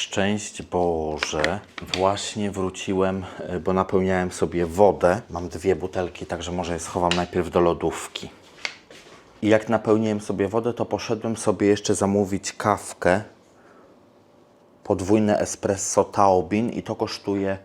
Szczęść Boże. Właśnie wróciłem, e, bo napełniałem sobie wodę. Mam dwie butelki, także może je schowam najpierw do lodówki. I jak napełniłem sobie wodę, to poszedłem sobie jeszcze zamówić kawkę. Podwójne espresso Taubin i to kosztuje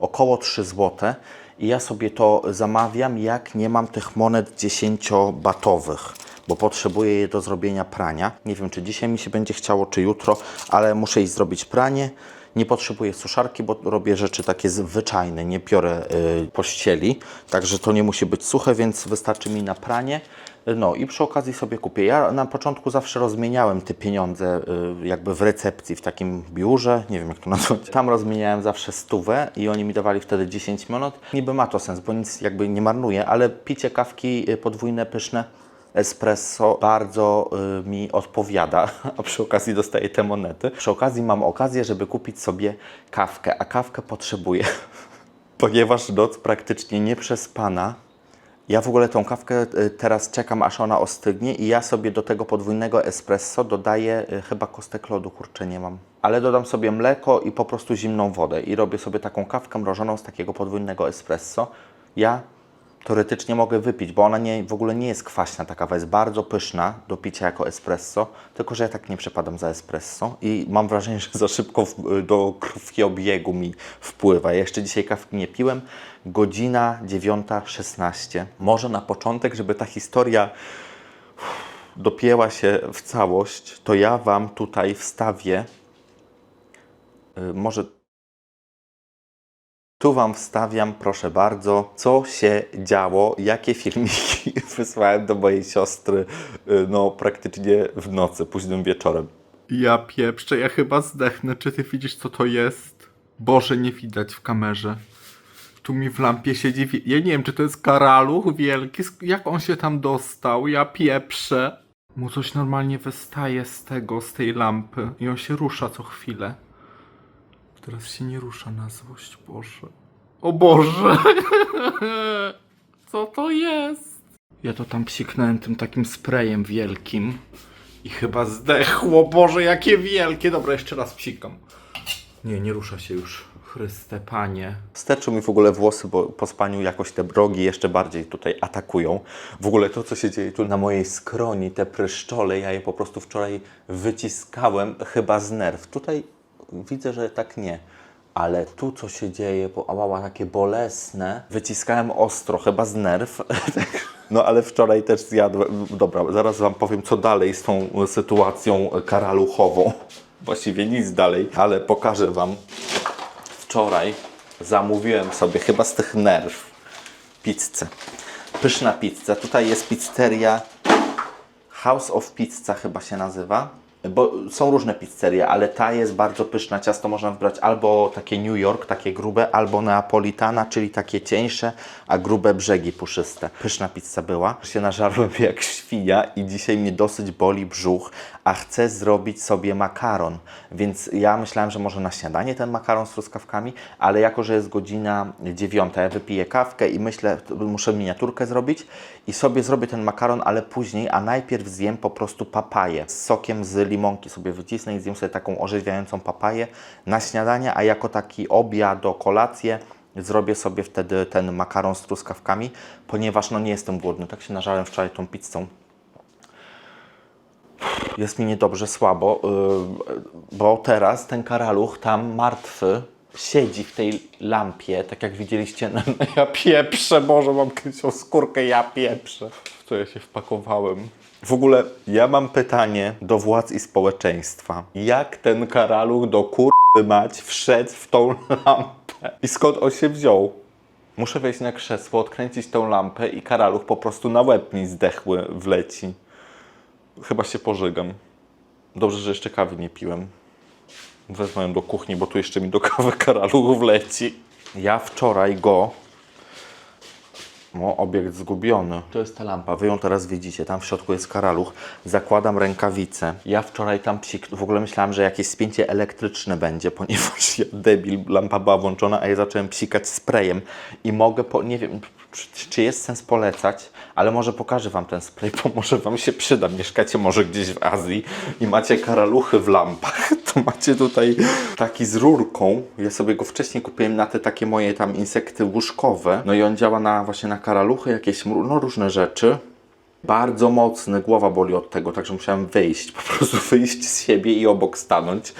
około 3 zł. I ja sobie to zamawiam, jak nie mam tych monet 10-batowych, bo potrzebuję je do zrobienia prania. Nie wiem, czy dzisiaj mi się będzie chciało, czy jutro, ale muszę iść zrobić pranie. Nie potrzebuję suszarki, bo robię rzeczy takie zwyczajne, nie biorę y, pościeli, także to nie musi być suche, więc wystarczy mi na pranie. No i przy okazji sobie kupię. Ja na początku zawsze rozmieniałem te pieniądze y, jakby w recepcji, w takim biurze, nie wiem jak to nazwać. Tam rozmieniałem zawsze stówę i oni mi dawali wtedy 10 minut. Niby ma to sens, bo nic jakby nie marnuję, ale picie kawki y, podwójne, pyszne, espresso bardzo y, mi odpowiada, a przy okazji dostaję te monety. Przy okazji mam okazję, żeby kupić sobie kawkę, a kawkę potrzebuję, ponieważ noc praktycznie nie przespana. Ja w ogóle tą kawkę y, teraz czekam, aż ona ostygnie i ja sobie do tego podwójnego espresso dodaję y, chyba kostek lodu, kurczę nie mam. Ale dodam sobie mleko i po prostu zimną wodę i robię sobie taką kawkę mrożoną z takiego podwójnego espresso. Ja teoretycznie mogę wypić, bo ona nie, w ogóle nie jest kwaśna, ta kawa jest bardzo pyszna do picia jako espresso, tylko że ja tak nie przepadam za espresso i mam wrażenie, że za szybko w, do krwiobiegu mi wpływa. Ja jeszcze dzisiaj kawki nie piłem, godzina 9.16. Może na początek, żeby ta historia dopięła się w całość, to ja Wam tutaj wstawię, y, może tu Wam wstawiam, proszę bardzo, co się działo, jakie filmiki wysłałem do mojej siostry, y, no praktycznie w nocy, późnym wieczorem. Ja pieprzę, ja chyba zdechnę. Czy ty widzisz, co to jest? Boże, nie widać w kamerze. Tu mi w lampie siedzi. Ja nie wiem, czy to jest karaluch wielki. Jak on się tam dostał? Ja pieprzę. Mu coś normalnie wystaje z tego, z tej lampy. I on się rusza co chwilę. Teraz się nie rusza na złość, Boże. O Boże! Co to jest? Ja to tam psiknąłem tym takim sprayem wielkim. I chyba zdechło. Boże, jakie wielkie. Dobra, jeszcze raz psikam. Nie, nie rusza się już. Chryste, panie. Sterczą mi w ogóle włosy, bo po spaniu jakoś te brogi jeszcze bardziej tutaj atakują. W ogóle to, co się dzieje tu na mojej skroni, te pryszczole, ja je po prostu wczoraj wyciskałem chyba z nerw. Tutaj widzę, że tak nie. Ale tu, co się dzieje, bo ałała takie bolesne, wyciskałem ostro, chyba z nerw. No ale wczoraj też zjadłem. Dobra, zaraz Wam powiem, co dalej z tą sytuacją karaluchową. Właściwie nic dalej, ale pokażę Wam wczoraj zamówiłem sobie chyba z tych nerw pizzę. Pyszna pizza. Tutaj jest pizzeria House of Pizza chyba się nazywa. Bo są różne pizzerie, ale ta jest bardzo pyszna. Ciasto można wybrać albo takie New York, takie grube, albo neapolitana, czyli takie cieńsze, a grube brzegi puszyste. Pyszna pizza była. Się nażarłem jak świnia i dzisiaj mnie dosyć boli brzuch, a chcę zrobić sobie makaron. Więc ja myślałem, że może na śniadanie ten makaron z truskawkami, ale jako, że jest godzina dziewiąta, ja wypiję kawkę i myślę, muszę miniaturkę zrobić i sobie zrobię ten makaron, ale później, a najpierw zjem po prostu papaję z sokiem z limonki sobie wycisnę i zjem sobie taką orzeźwiającą papaję na śniadanie, a jako taki obiad do kolację zrobię sobie wtedy ten makaron z truskawkami, ponieważ no nie jestem głodny. Tak się nażarłem wczoraj tą pizzą. Jest mi niedobrze, słabo, yy, bo teraz ten karaluch tam martwy siedzi w tej lampie, tak jak widzieliście. No ja pieprzę, Boże, mam krysą skórkę, ja pieprzę. W co ja się wpakowałem? W ogóle ja mam pytanie do władz i społeczeństwa. Jak ten karaluch do kurwy mać wszedł w tą lampę? I skąd on się wziął? Muszę wejść na krzesło, odkręcić tą lampę i karaluch po prostu na łeb mi zdechły wleci. Chyba się pożygam. Dobrze, że jeszcze kawy nie piłem. Wezmę ją do kuchni, bo tu jeszcze mi do kawy karaluch wleci. Ja wczoraj go... O, obiekt zgubiony. To jest ta lampa, wy ją teraz widzicie, tam w środku jest karaluch. Zakładam rękawice. Ja wczoraj tam psik... W ogóle myślałem, że jakieś spięcie elektryczne będzie, ponieważ ja debil, lampa była włączona, a ja zacząłem psikać sprayem. I mogę, po... nie wiem, czy, czy jest sens polecać, ale może pokażę Wam ten spray, bo może Wam się przyda. Mieszkacie może gdzieś w Azji i macie karaluchy w lampach, to macie tutaj taki z rurką. Ja sobie go wcześniej kupiłem na te takie moje tam insekty łóżkowe. No i on działa na właśnie na karaluchy, jakieś no różne rzeczy. Bardzo mocny, głowa boli od tego, także musiałem wyjść, po prostu wyjść z siebie i obok stanąć.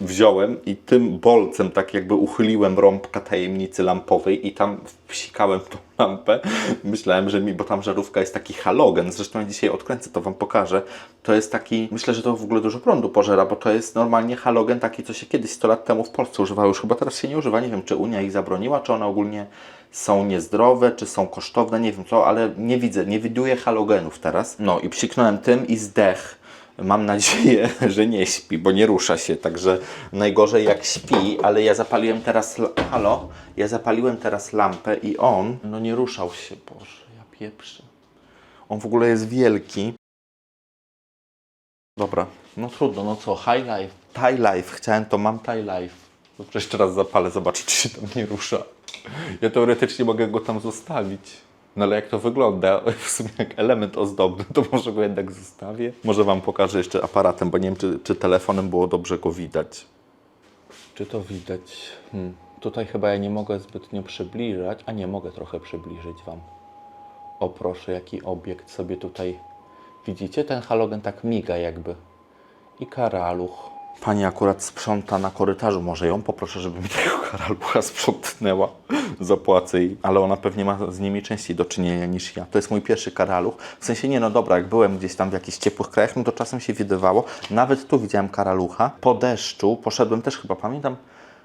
Wziąłem i tym bolcem tak jakby uchyliłem rąbka tajemnicy lampowej i tam wsikałem tą lampę. Myślałem, że mi, bo tam żarówka jest taki halogen, zresztą dzisiaj odkręcę, to Wam pokażę. To jest taki, myślę, że to w ogóle dużo prądu pożera, bo to jest normalnie halogen taki, co się kiedyś 100 lat temu w Polsce używało, już chyba teraz się nie używa, nie wiem, czy Unia ich zabroniła, czy one ogólnie są niezdrowe, czy są kosztowne, nie wiem co, ale nie widzę, nie widuję halogenów teraz. No i psiknąłem tym i zdech. Mam nadzieję, że nie śpi, bo nie rusza się, także najgorzej jak śpi, ale ja zapaliłem teraz, halo, ja zapaliłem teraz lampę i on, no nie ruszał się, Boże, ja pieprzę. On w ogóle jest wielki. Dobra, no trudno, no co, high life. Thai life, chciałem to, mam Thai life. Dobrze, jeszcze raz zapalę, zobaczę, czy się tam nie rusza. Ja teoretycznie mogę go tam zostawić. No ale jak to wygląda, w sumie jak element ozdobny, to może go jednak zostawię. Może Wam pokażę jeszcze aparatem, bo nie wiem, czy, czy telefonem było dobrze go widać. Czy to widać? Hmm. Tutaj chyba ja nie mogę zbytnio przybliżać, a nie mogę trochę przybliżyć Wam. O proszę, jaki obiekt sobie tutaj widzicie? Ten halogen tak miga jakby. I karaluch. Pani akurat sprząta na korytarzu, może ją poproszę, żeby mi tego karalucha sprzątnęła. Zapłacę jej, ale ona pewnie ma z nimi częściej do czynienia niż ja. To jest mój pierwszy karaluch. W sensie nie, no dobra, jak byłem gdzieś tam w jakichś ciepłych krajach, no to czasem się widywało. Nawet tu widziałem karalucha. Po deszczu poszedłem też chyba, pamiętam,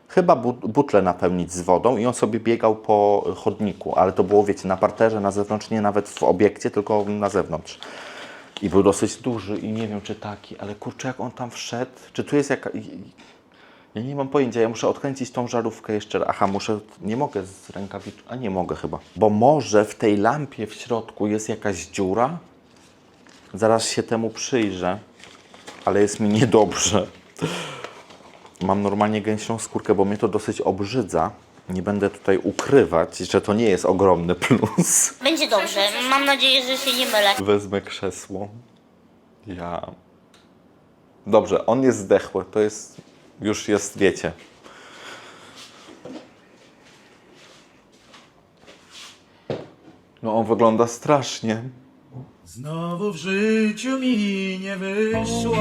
chyba but, butlę napełnić z wodą i on sobie biegał po chodniku, ale to było, wiecie, na parterze, na zewnątrz, nie nawet w obiekcie, tylko na zewnątrz. I był dosyć duży i nie wiem, czy taki, ale kurczę, jak on tam wszedł, czy tu jest jaka... Ja nie mam pojęcia, ja muszę odkręcić tą żarówkę jeszcze. Aha, muszę, nie mogę z rękawiczką, a nie mogę chyba. Bo może w tej lampie w środku jest jakaś dziura? Zaraz się temu przyjrzę, ale jest mi niedobrze. Mam normalnie gęsią skórkę, bo mnie to dosyć obrzydza. Nie będę tutaj ukrywać, że to nie jest ogromny plus. Będzie dobrze. Mam nadzieję, że się nie mylę. Wezmę krzesło. Ja. Dobrze, on jest zdechły. To jest. Już jest, wiecie. No, on wygląda strasznie. Znowu w życiu mi nie wyszło.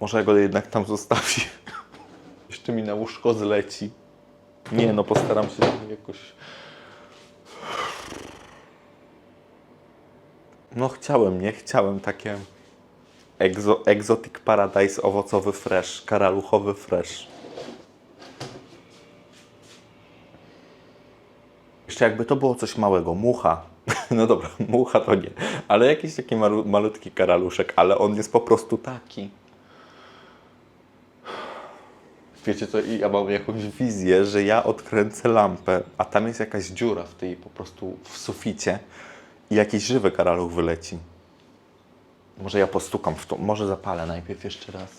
Może ja go jednak tam zostawię. Jeszcze mi na łóżko zleci. Nie, no postaram się jakoś. No chciałem, nie? Chciałem takie Exo, Exotic Paradise owocowy fresh, karaluchowy fresh. Jeszcze jakby to było coś małego, mucha. No dobra, mucha to nie, ale jakiś taki malu, malutki karaluszek, ale on jest po prostu taki. Wiecie co, i ja mam jakąś wizję, że ja odkręcę lampę, a tam jest jakaś dziura w tej po prostu w suficie i jakiś żywy karaluch wyleci. Może ja postukam w to, może zapalę najpierw jeszcze raz.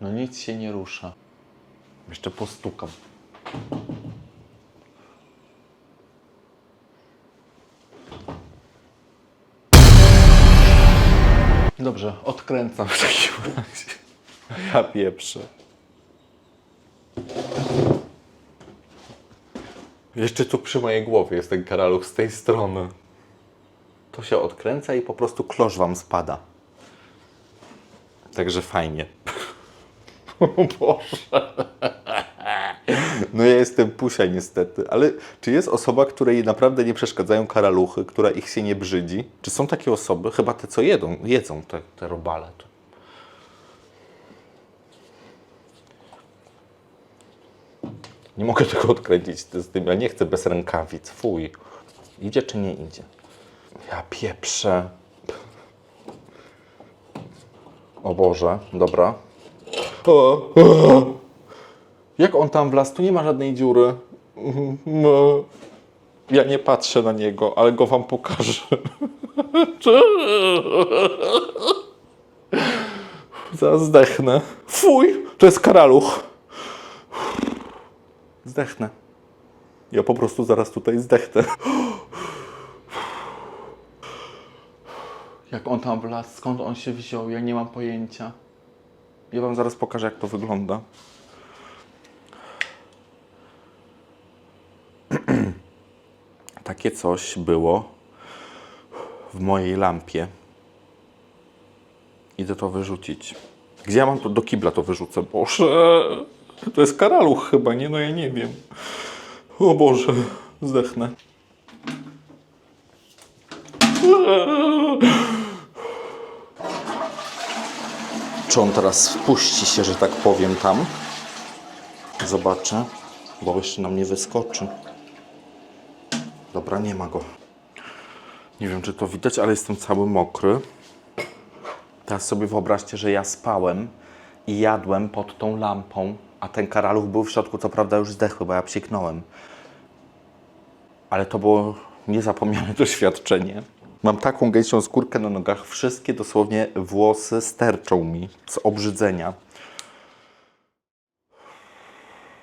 No nic się nie rusza. Jeszcze postukam. Dobrze, odkręcam w takim razie. Ja pieprzę. Jeszcze tu przy mojej głowie jest ten karaluch z tej strony. To się odkręca i po prostu klosz wam spada. Także fajnie. O Boże. No ja jestem pusia niestety, ale czy jest osoba, której naprawdę nie przeszkadzają karaluchy, która ich się nie brzydzi? Czy są takie osoby? Chyba te, co jedzą, jedzą te, te robale. Nie mogę tego odkręcić z tym, ja nie chcę bez rękawic, fuj. Idzie czy nie idzie? Ja pieprzę. O Boże, dobra. O, o. Jak on tam wlazł? Tu nie ma żadnej dziury. No. Ja nie patrzę na niego, ale go wam pokażę. Zaraz zdechnę. Fuj, to jest karaluch. Zdechnę. Ja po prostu zaraz tutaj zdechnę. Jak on tam wlazł, skąd on się wziął, ja nie mam pojęcia. Ja wam zaraz pokażę, jak to wygląda. Takie coś było w mojej lampie. Idę to wyrzucić. Gdzie ja mam to do kibla to wyrzucę? Boże, to jest karaluch chyba, nie? No ja nie wiem. O Boże, zdechnę. Czy on teraz wpuści się, że tak powiem, tam? Zobaczę, bo jeszcze nam nie wyskoczy. Dobra, nie ma go. Nie wiem, czy to widać, ale jestem cały mokry. Teraz sobie wyobraźcie, że ja spałem i jadłem pod tą lampą, a ten karaluch był w środku, co prawda już zdechły, bo ja psiknąłem. Ale to było niezapomniane doświadczenie. Mam taką gęsią skórkę na nogach, wszystkie dosłownie włosy sterczą mi z obrzydzenia.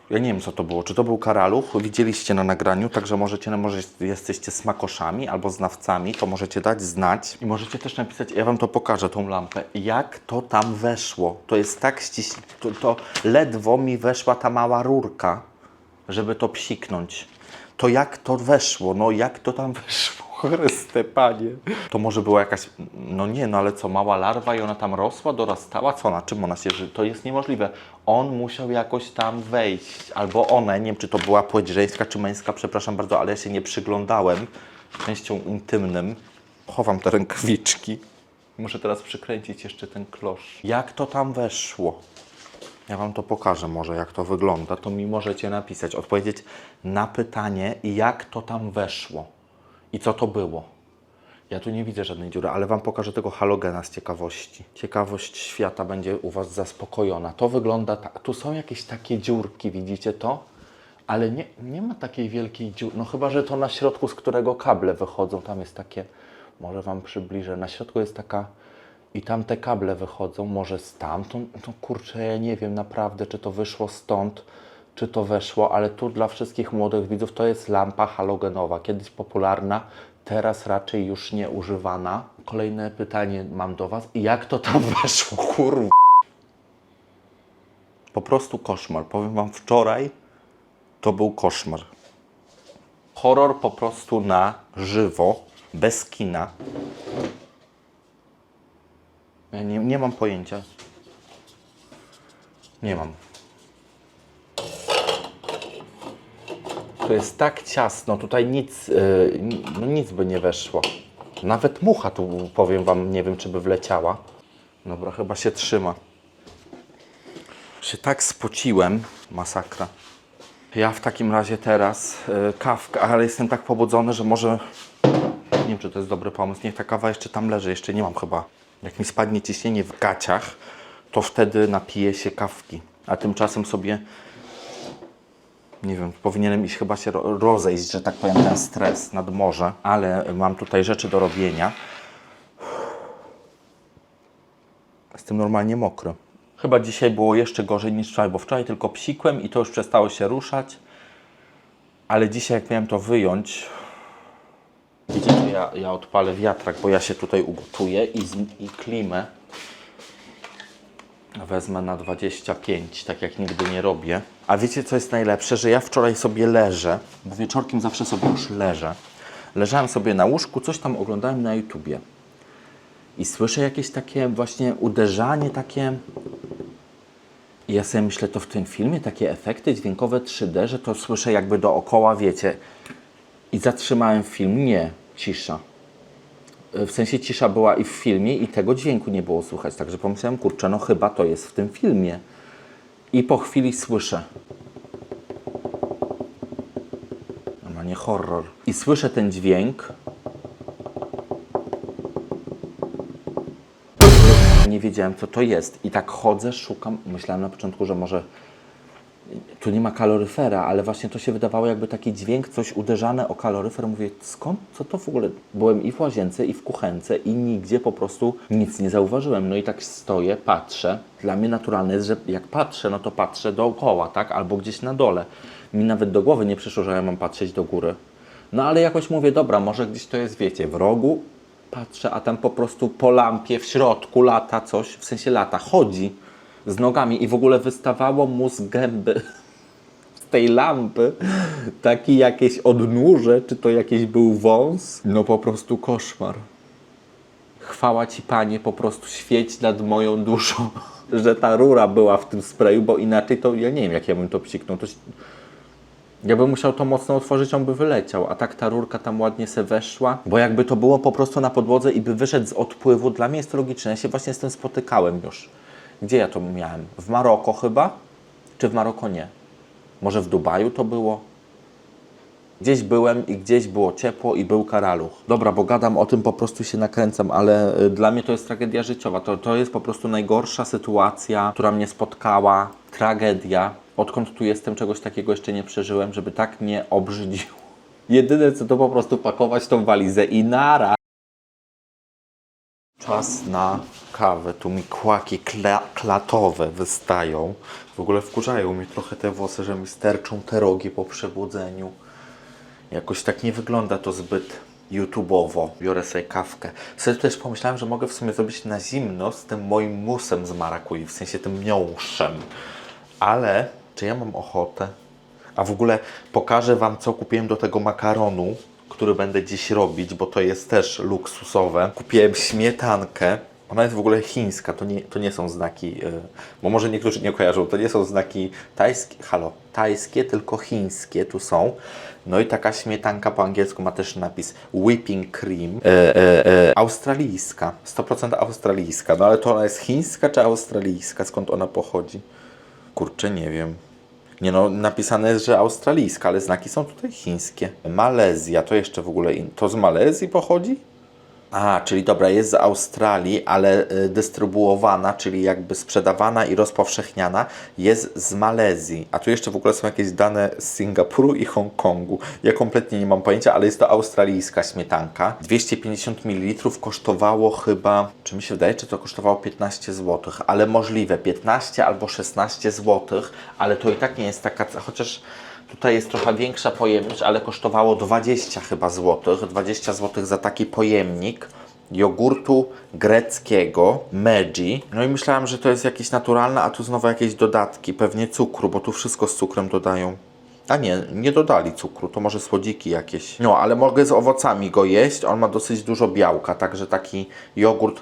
Ja nie wiem, co to było. Czy to był karaluch? Widzieliście na nagraniu, także możecie, może jesteście smakoszami albo znawcami, to możecie dać znać. I możecie też napisać, ja Wam to pokażę, tą lampę, jak to tam weszło. To jest tak ściśle, to, to ledwo mi weszła ta mała rurka, żeby to psiknąć. To jak to weszło? No jak to tam weszło? Chryste panie. To może była jakaś, no nie, no ale co, mała larwa i ona tam rosła, dorastała? Co, na czym ona się żyje? To jest niemożliwe. On musiał jakoś tam wejść, albo ona, nie wiem czy to była płeć żeńska czy męska, przepraszam bardzo, ale ja się nie przyglądałem częścią intymnym. Chowam te rękawiczki. Muszę teraz przykręcić jeszcze ten klosz. Jak to tam weszło? Ja Wam to pokażę może, jak to wygląda. To mi możecie napisać, odpowiedzieć na pytanie, jak to tam weszło i co to było. Ja tu nie widzę żadnej dziury, ale Wam pokażę tego halogena z ciekawości. Ciekawość świata będzie u Was zaspokojona. To wygląda tak. Tu są jakieś takie dziurki, widzicie to? Ale nie, nie ma takiej wielkiej dziury. No chyba, że to na środku, z którego kable wychodzą. Tam jest takie, może Wam przybliżę. Na środku jest taka i tam te kable wychodzą, może stamtąd. No kurczę, ja nie wiem naprawdę, czy to wyszło stąd, czy to weszło, ale tu dla wszystkich młodych widzów to jest lampa halogenowa. Kiedyś popularna, teraz raczej już nie używana. Kolejne pytanie mam do Was. Jak to tam weszło, kurwa? Po prostu koszmar. Powiem Wam, wczoraj to był koszmar. Horror po prostu na żywo, bez kina. Ja nie, nie mam pojęcia. Nie mam. To jest tak ciasno, tutaj nic, yy, no nic by nie weszło. Nawet mucha tu, powiem Wam, nie wiem, czy by wleciała. Dobra, chyba się trzyma. Się tak spociłem, masakra. Ja w takim razie teraz yy, kawkę, ale jestem tak pobudzony, że może nie wiem, czy to jest dobry pomysł. Niech ta kawa jeszcze tam leży, jeszcze nie mam chyba. Jak mi spadnie ciśnienie w gaciach, to wtedy napiję się kawki. A tymczasem sobie, nie wiem, powinienem iść chyba się ro- rozejść, że tak powiem, ten stres nad morze, ale mam tutaj rzeczy do robienia. Jestem normalnie mokry. Chyba dzisiaj było jeszcze gorzej niż wczoraj, bo wczoraj tylko psikłem i to już przestało się ruszać. Ale dzisiaj, jak miałem to wyjąć, Widzicie, ja, ja odpalę wiatrak, bo ja się tutaj ugotuję i, i klimę wezmę na 25, tak jak nigdy nie robię. A wiecie, co jest najlepsze? Że ja wczoraj sobie leżę, bo wieczorkiem zawsze sobie już leżę. Leżałem sobie na łóżku, coś tam oglądałem na YouTubie. I słyszę jakieś takie właśnie uderzanie, takie... I ja sobie myślę, to w tym filmie takie efekty dźwiękowe 3D, że to słyszę jakby dookoła, wiecie, i zatrzymałem film. Nie, cisza. E, W sensie cisza była i w filmie, i tego dźwięku nie było słychać. Także pomyślałem, kurczę, no chyba to jest w tym filmie. I po chwili słyszę. Normalnie horror. I słyszę ten dźwięk. Nie wiedziałem, co to jest. I tak chodzę, szukam. Myślałem na początku, że może tu nie ma kaloryfera, ale właśnie to się wydawało jakby taki dźwięk, coś uderzane o kaloryfer. Mówię, skąd, co to w ogóle? Byłem i w łazience, i w kuchence i nigdzie po prostu nic nie zauważyłem. No i tak stoję, patrzę. Dla mnie naturalne jest, że jak patrzę, no to patrzę dookoła, tak? Albo gdzieś na dole. Mi nawet do głowy nie przyszło, że ja mam patrzeć do góry. No ale jakoś mówię, dobra, może gdzieś to jest, wiecie, w rogu. Patrzę, a tam po prostu po lampie w środku lata coś, w sensie lata, chodzi z nogami i w ogóle wystawało mu z gęby z tej lampy taki jakieś odnóże, czy to jakiś był wąs. No po prostu koszmar. Chwała Ci Panie, po prostu świeć nad moją duszą, że ta rura była w tym sprayu, bo inaczej to ja nie wiem jak ja bym to psiknął. To. Ja bym musiał to mocno otworzyć, on by wyleciał, a tak ta rurka tam ładnie se weszła, bo jakby to było po prostu na podłodze i by wyszedł z odpływu, dla mnie jest to logiczne. Ja się właśnie z tym spotykałem już. Gdzie ja to miałem? W Maroko chyba? Czy w Maroko nie? Może w Dubaju to było? Gdzieś byłem i gdzieś było ciepło i był karaluch. Dobra, bo gadam o tym, po prostu się nakręcam, ale y, dla mnie to jest tragedia życiowa. To, to jest po prostu najgorsza sytuacja, która mnie spotkała. Tragedia. Odkąd tu jestem, czegoś takiego jeszcze nie przeżyłem, żeby tak mnie obrzydziło. Jedyne co to po prostu pakować tą walizę i nara. Czas na kawę. Tu mi kłaki kla klatowe wystają. W ogóle wkurzają mnie trochę te włosy, że mi sterczą te rogi po przebudzeniu. Jakoś tak nie wygląda to zbyt YouTubeowo. Biorę sobie kawkę. Wtedy też pomyślałem, że mogę w sumie zrobić na zimno z tym moim musem z marakui, w sensie tym miąższem. Ale czy ja mam ochotę? A w ogóle pokażę Wam, co kupiłem do tego makaronu, który będę dziś robić, bo to jest też luksusowe. Kupiłem śmietankę. Ona jest w ogóle chińska, to nie, to nie są znaki, yy, bo może niektórzy nie kojarzą, to nie są znaki tajskie, halo, tajskie, tylko chińskie tu są. No i taka śmietanka po angielsku ma też napis whipping cream, e, e, e, australijska, 100% australijska, no ale to ona jest chińska czy australijska, skąd ona pochodzi? Kurczę, nie wiem. Nie no, napisane jest, że australijska, ale znaki są tutaj chińskie. Malezja, to jeszcze w ogóle, in... to z Malezji pochodzi? A, czyli dobra, jest z Australii, ale y, dystrybuowana, czyli jakby sprzedawana i rozpowszechniana jest z Malezji. A tu jeszcze w ogóle są jakieś dane z Singapuru i Hongkongu. Ja kompletnie nie mam pojęcia, ale jest to australijska śmietanka. 250 ml kosztowało chyba, czy mi się wydaje, czy to kosztowało 15 zł, ale możliwe 15 albo 16 zł, ale to i tak nie jest taka, chociaż Tutaj jest trochę większa pojemność, ale kosztowało 20 chyba złotych. 20 złotych za taki pojemnik jogurtu greckiego Meiji. No i myślałem, że to jest jakieś naturalne, a tu znowu jakieś dodatki, pewnie cukru, bo tu wszystko z cukrem dodają. A nie, nie dodali cukru, to może słodziki jakieś. No, ale mogę z owocami go jeść, on ma dosyć dużo białka, także taki jogurt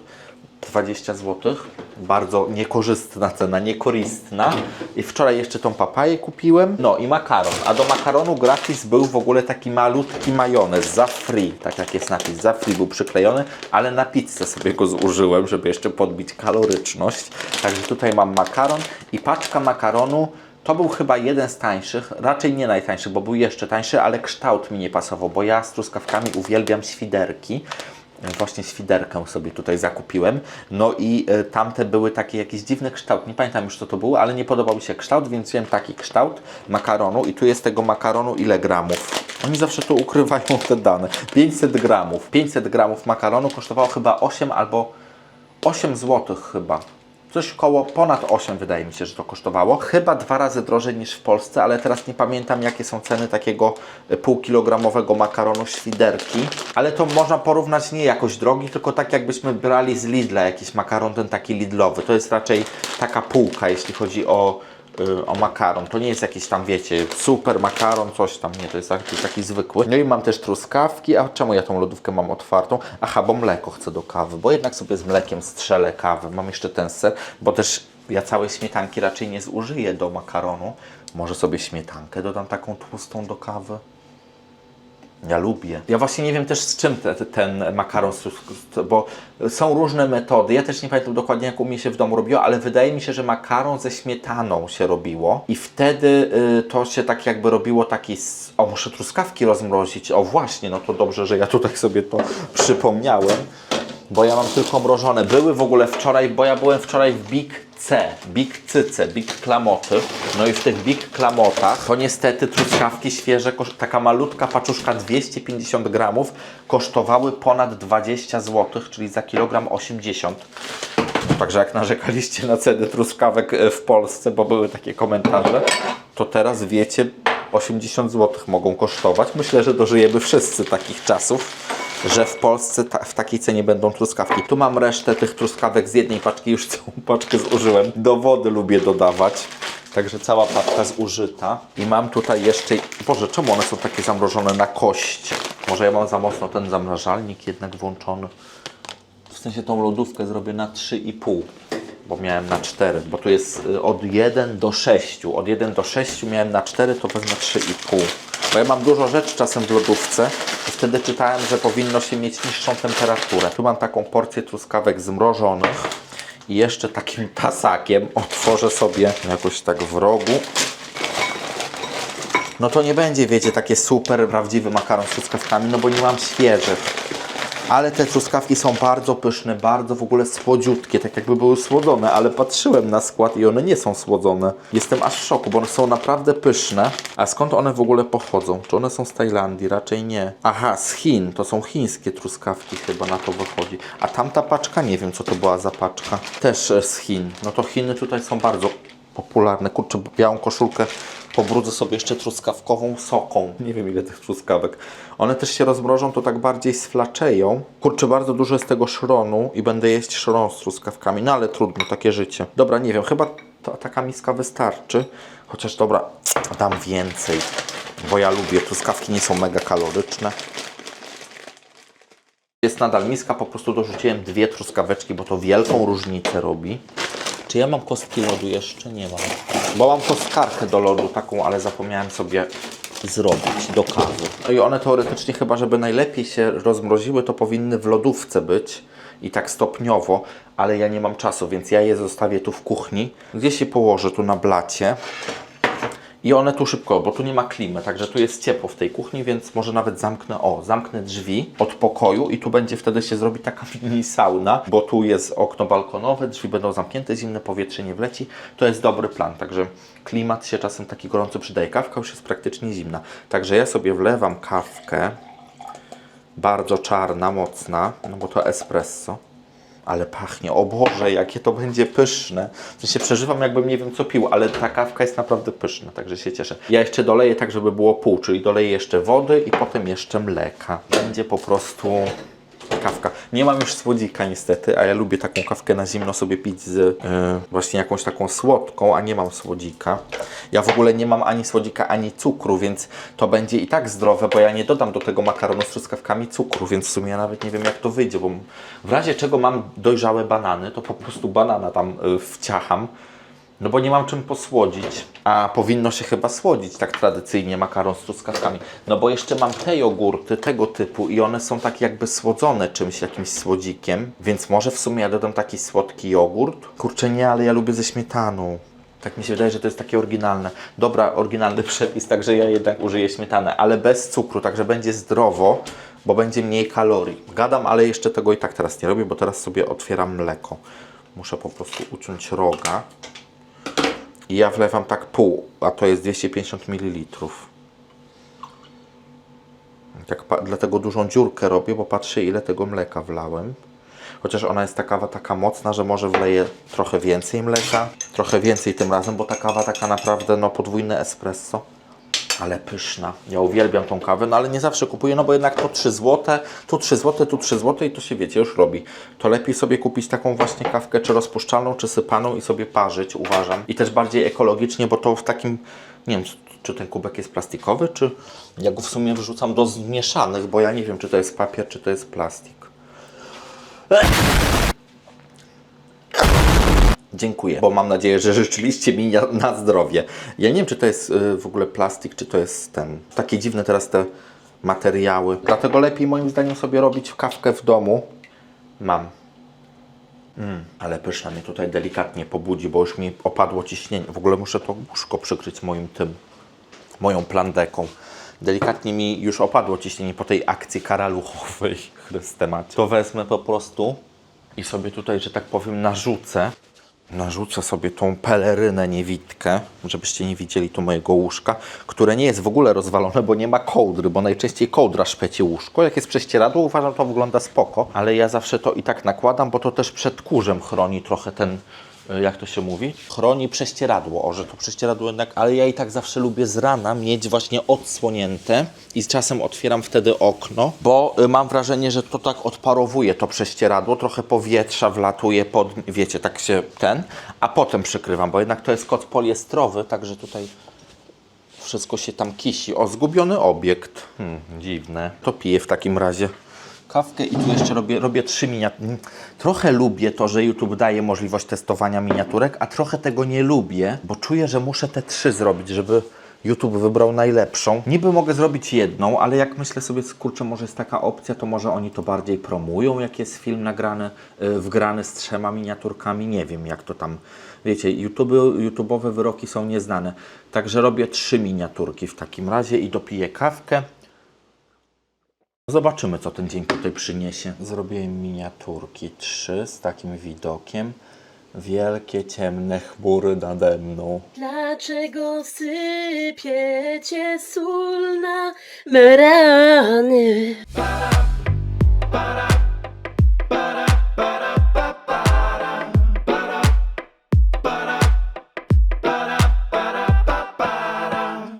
20 zł. Bardzo niekorzystna cena, niekorzystna. I wczoraj jeszcze tą papaję kupiłem. No i makaron. A do makaronu gratis był w ogóle taki malutki majonez za free. Tak jak jest napis, za free był przyklejony, ale na pizzę sobie go zużyłem, żeby jeszcze podbić kaloryczność. Także tutaj mam makaron i paczka makaronu. To był chyba jeden z tańszych, raczej nie najtańszy, bo był jeszcze tańszy, ale kształt mi nie pasował, bo ja z truskawkami uwielbiam świderki. Właśnie świderkę sobie tutaj zakupiłem. No i y, tamte były takie jakiś dziwny kształt. Nie pamiętam już co to było, ale nie podobał mi się kształt, więc wziąłem taki kształt makaronu i tu jest tego makaronu ile gramów. Oni zawsze tu ukrywają te dane. 500 gramów. 500 gramów makaronu kosztowało chyba 8 albo 8 zł chyba. Coś koło ponad 8 wydaje mi się, że to kosztowało. Chyba dwa razy drożej niż w Polsce, ale teraz nie pamiętam jakie są ceny takiego e, półkilogramowego makaronu świderki. Ale to można porównać nie jakoś drogi, tylko tak jakbyśmy brali z Lidla jakiś makaron, ten taki Lidlowy. To jest raczej taka półka, jeśli chodzi o o makaron. To nie jest jakiś tam, wiecie, super makaron, coś tam. Nie, to jest taki, taki zwykły. No i mam też truskawki. A czemu ja tą lodówkę mam otwartą? Aha, bo mleko chcę do kawy, bo jednak sobie z mlekiem strzelę kawę. Mam jeszcze ten ser, bo też ja całej śmietanki raczej nie zużyję do makaronu. Może sobie śmietankę dodam taką tłustą do kawy. Ja lubię. Ja właśnie nie wiem też z czym te, te, ten makaron, bo są różne metody. Ja też nie pamiętam dokładnie jak u mnie się w domu robiło, ale wydaje mi się, że makaron ze śmietaną się robiło i wtedy y, to się tak jakby robiło taki, o muszę truskawki rozmrozić, o właśnie, no to dobrze, że ja tutaj sobie to przypomniałem. Bo ja mam tylko mrożone. Były w ogóle wczoraj, bo ja byłem wczoraj w Big C, Big Cyce, Big Klamoty. No i w tych Big Klamotach to niestety truskawki świeże, taka malutka paczuszka 250 gramów kosztowały ponad 20 zł, czyli za kilogram 80. Także jak narzekaliście na ceny truskawek e, w Polsce, bo były takie komentarze, to teraz wiecie, 80 zł mogą kosztować. Myślę, że dożyjemy wszyscy takich czasów, że w Polsce ta, w takiej cenie będą truskawki. Tu mam resztę tych truskawek z jednej paczki, już całą paczkę zużyłem. Do wody lubię dodawać. Także cała paczka zużyta. I mam tutaj jeszcze... Boże, czemu one są takie zamrożone na kość? Może ja mam za mocno ten zamrażalnik jednak włączony. W sensie tą lodówkę zrobię na 3,5, bo miałem na 4, bo tu jest y, od 1 do 6. Od 1 do 6 miałem na 4, to wezmę 3,5. Bo ja mam dużo rzeczy czasem w lodówce i wtedy czytałem, że powinno się mieć niższą temperaturę. Tu mam taką porcję truskawek zmrożonych i jeszcze takim tasakiem otworzę sobie jakoś tak w rogu. No to nie będzie, wiecie, takie super prawdziwy makaron z truskawkami, no bo nie mam świeżych. Ale te truskawki są bardzo pyszne, bardzo w ogóle słodziutkie, tak jakby były słodzone, ale patrzyłem na skład i one nie są słodzone. Jestem aż w szoku, bo one są naprawdę pyszne. A skąd one w ogóle pochodzą? Czy one są z Tajlandii? Raczej nie. Aha, z Chin. To są chińskie truskawki chyba na to wychodzi. A tamta paczka, nie wiem co to była za paczka. Też z Chin. No to Chiny tutaj są bardzo popularne. Kurczę, białą koszulkę pobrudzę sobie jeszcze truskawkową soką. Nie wiem ile tych truskawek. One też się rozmrożą, to tak bardziej sflaczeją. Kurczę, bardzo dużo jest tego szronu i będę jeść szron z truskawkami. No ale trudno, takie życie. Dobra, nie wiem, chyba ta, taka miska wystarczy. Chociaż dobra, dam więcej, bo ja lubię. Truskawki nie są mega kaloryczne. Jest nadal miska, po prostu dorzuciłem dwie truskaweczki, bo to wielką różnicę robi. Ja mam kostki lodu jeszcze? Nie mam. Bo mam kostkarkę do lodu taką, ale zapomniałem sobie zrobić do kawy. No i one teoretycznie chyba, żeby najlepiej się rozmroziły, to powinny w lodówce być i tak stopniowo, ale ja nie mam czasu, więc ja je zostawię tu w kuchni. Gdzieś je położę tu na blacie. I one tu szybko, bo tu nie ma klimy, także tu jest ciepło w tej kuchni, więc może nawet zamknę, o, zamknę drzwi od pokoju i tu będzie wtedy się zrobi taka mini sauna, bo tu jest okno balkonowe, drzwi będą zamknięte, zimne powietrze nie wleci. To jest dobry plan, także klimat się czasem taki gorący przydaje. Kawka już jest praktycznie zimna, także ja sobie wlewam kawkę, bardzo czarna, mocna, no bo to espresso. Ale pachnie, o Boże, jakie to będzie pyszne. W sensie przeżywam, jakbym nie wiem co pił, ale ta kawka jest naprawdę pyszna, także się cieszę. Ja jeszcze doleję tak, żeby było pół, czyli doleję jeszcze wody i potem jeszcze mleka. Będzie po prostu kawka. Nie mam już słodzika niestety, a ja lubię taką kawkę na zimno sobie pić z yy, właśnie jakąś taką słodką, a nie mam słodzika. Ja w ogóle nie mam ani słodzika, ani cukru, więc to będzie i tak zdrowe, bo ja nie dodam do tego makaronu z truskawkami cukru, więc w sumie ja nawet nie wiem jak to wyjdzie, bo w razie czego mam dojrzałe banany, to po prostu banana tam yy, wciacham. No bo nie mam czym posłodzić, a powinno się chyba słodzić tak tradycyjnie makaron z truskawkami. No bo jeszcze mam te jogurty tego typu i one są tak jakby słodzone czymś, jakimś słodzikiem, więc może w sumie ja dodam taki słodki jogurt. Kurczę nie, ale ja lubię ze śmietaną. Tak mi się wydaje, że to jest takie oryginalne. Dobra, oryginalny przepis, także ja jednak użyję śmietany, ale bez cukru, także będzie zdrowo, bo będzie mniej kalorii. Gadam, ale jeszcze tego i tak teraz nie robię, bo teraz sobie otwieram mleko. Muszę po prostu uciąć roga. I ja wlewam tak pół, a to jest 250 ml. Tak, dlatego dużą dziurkę robię, bo patrzę ile tego mleka wlałem. Chociaż ona jest ta kawa taka mocna, że może wleję trochę więcej mleka. Trochę więcej tym razem, bo ta kawa taka naprawdę no podwójne espresso. Ale pyszna. Ja uwielbiam tą kawę, no ale nie zawsze kupuję, no bo jednak to 3 zł, tu 3 zł, tu 3 zł i to się wiecie, już robi. To lepiej sobie kupić taką właśnie kawkę, czy rozpuszczalną, czy sypaną i sobie parzyć, uważam. I też bardziej ekologicznie, bo to w takim, nie wiem, czy ten kubek jest plastikowy, czy ja go w sumie wrzucam do zmieszanych, bo ja nie wiem, czy to jest papier, czy to jest plastik. Dziękuję, bo mam nadzieję, że życzyliście mi na- zdrowie. Ja nie wiem, czy to jest y, w ogóle plastik, czy to jest ten. Takie dziwne teraz te materiały. Dlatego lepiej moim zdaniem sobie robić kawkę w domu. Mam. Mm, ale pyszna mnie tutaj delikatnie pobudzi, bo już mi opadło ciśnienie. W ogóle muszę to łóżko przykryć moim tym, moją plandeką. delikatnie mi już opadło ciśnienie po tej akcji karaluchowej, Chryste macie. To wezmę po prostu i sobie tutaj, że tak powiem, narzucę. Narzucę sobie tą pelerynę niewidkę, żebyście nie widzieli tu mojego łóżka, które nie jest w ogóle rozwalone, bo nie ma kołdry, bo najczęściej kołdra szpeci łóżko. Jak jest prześcieradło, uważam, to wygląda spoko, ale ja zawsze to i tak nakładam, bo to też przed kurzem chroni trochę ten, jak to się mówi? Chroni prześcieradło, o, że to prześcieradło jednak, ale ja i tak zawsze lubię z rana mieć właśnie odsłonięte i z czasem otwieram wtedy okno, bo y, mam wrażenie, że to tak odparowuje to prześcieradło, trochę powietrza wlatuje pod, wiecie, tak się ten, a potem przykrywam, bo jednak to jest kot poliestrowy, także tutaj wszystko się tam kisi. O, zgubiony obiekt. Hmm, dziwne. To piję w takim razie kawkę i tu jeszcze robię, robię trzy miniatury. Trochę lubię to, że YouTube daje możliwość testowania miniaturek, a trochę tego nie lubię, bo czuję, że muszę te trzy zrobić, żeby YouTube wybrał najlepszą. Niby mogę zrobić jedną, ale jak myślę sobie, kurczę, może jest taka opcja, to może oni to bardziej promują, jak jest film nagrany, yy, wgrany z trzema miniaturkami. Nie wiem, jak to tam, wiecie, YouTube, YouTube'owe wyroki są nieznane. Także robię trzy miniaturki w takim razie i dopiję kawkę. Zobaczymy, co ten dzień tutaj przyniesie. Zrobiłem miniaturki trzy z takim widokiem. Wielkie, ciemne chmury nade mną. Dlaczego sypiecie sól na me rany?